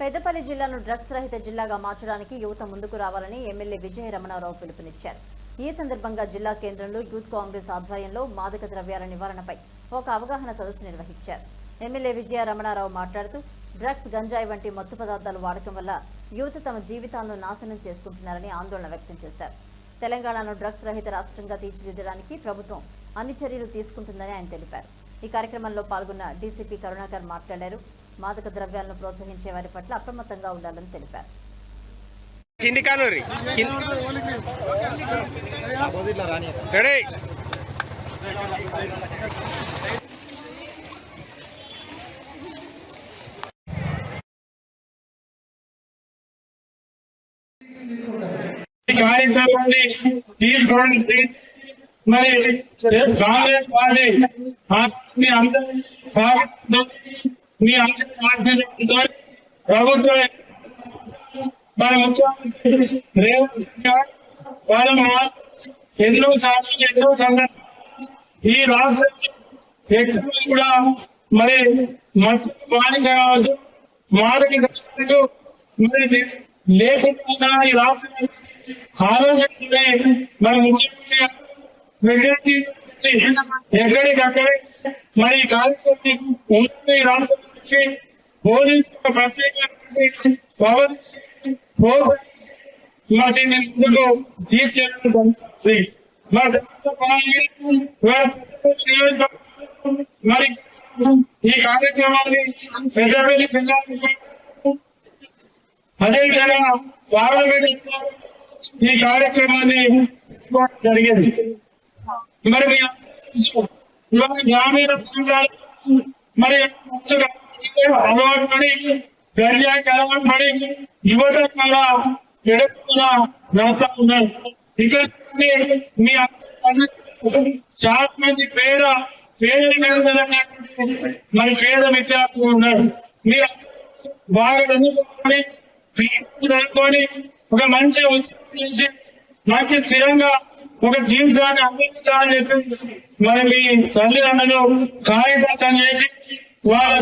పెద్దపల్లి జిల్లాను డ్రగ్స్ రహిత జిల్లాగా మార్చడానికి యువత ముందుకు రావాలని ఎమ్మెల్యే విజయ రమణారావు పిలుపునిచ్చారు. ఈ సందర్భంగా జిల్లా కేంద్రంలో యూత్ కాంగ్రెస్ ఆధ్వర్యంలో మాదక ద్రవ్యాల నివారణపై ఒక అవగాహన సదస్సు నిర్వహించారు. ఎమ్మెల్యే విజయ రమణారావు మాట్లాడుతూ డ్రగ్స్ గంజాయి వంటి మత్తు పదార్థాల వాడకం వల్ల యువత తమ జీవితాలను నాశనం చేసుకుంటున్నారని ఆందోళన వ్యక్తం చేశారు. తెలంగాణను డ్రగ్స్ రహిత రాష్ట్రంగా తీర్చిదిద్దడానికి ప్రభుత్వం అన్ని చర్యలు తీసుకుంటుందని ఆయన తెలిపారు. ఈ కార్యక్రమంలో పాల్గొన్న డీసీపీ కరుణాకర్ మాట్లాడారు. మాదక ద్రవ్యాలను ప్రోత్సహించే వారి పట్ల అప్రమత్తంగా ఉండాలని తెలిపారు. కింది కానూరి. రెడీ. ఈ కార్యక్రమాన్ని తీసుకోవడానికి మరి కాంగ్రెస్ పార్టీ అందరి మీ అందరి ఆశీర్వాదంతో ప్రభుత్వం మన ముఖ్యమంత్రి రేవంత్ సార్ వాళ్ళ మా- ఎన్నో సార్లు ఎన్నో సందర్భాలు ఈ రాష్ట్రంలో ఎక్కువ కూడా మరి మత్తు బానిస కావచ్చు మాదక ద్రవ్యాలకు మరి లేకుండా ఈ రాష్ట్రం ఆలోచన మరి ముఖ్యమంత్రి గారు వెంకటరెడ్డి ఎక్కడికక్కడే మరి ఈ కార్యక్రమం ఉంటుంది ఈ రాష్ట్రానికి పోలీసు ఒక ప్రత్యేక పవర్ ఫోర్స్ మరి దీన్ని ముందుకు తీసుకెళ్ళడం జరుగుతుంది. మరి దాంతో భాగంగా మరి ఈ కార్యక్రమాన్ని పెద్దపల్లి పిల్లలు అదేవిధంగా పార్లమెంట్ ఈ కార్యక్రమాన్ని తీసుకోవడం జరిగింది మరి మీ అందరికీ ఇవాళ గ్రామీణ ప్రాంతాలు మరి అలవాటు పడి అలవాటు పడి యువత కూడా ఎడకుండా ఉన్నారు. ఇక్కడ మీ చాలా మంది పేద పేద మరి పేద విద్యార్థులు ఉన్నారు. మీరు బాగా చదువుకొని చదువుకొని ఒక మంచి ఉద్యోగం మంచి స్థిరంగా ఒక జీవితాన్ని అందించాలని చెప్పి మరి మీ తల్లిదండ్రులు కార్యదర్శనం చేసి వాళ్ళ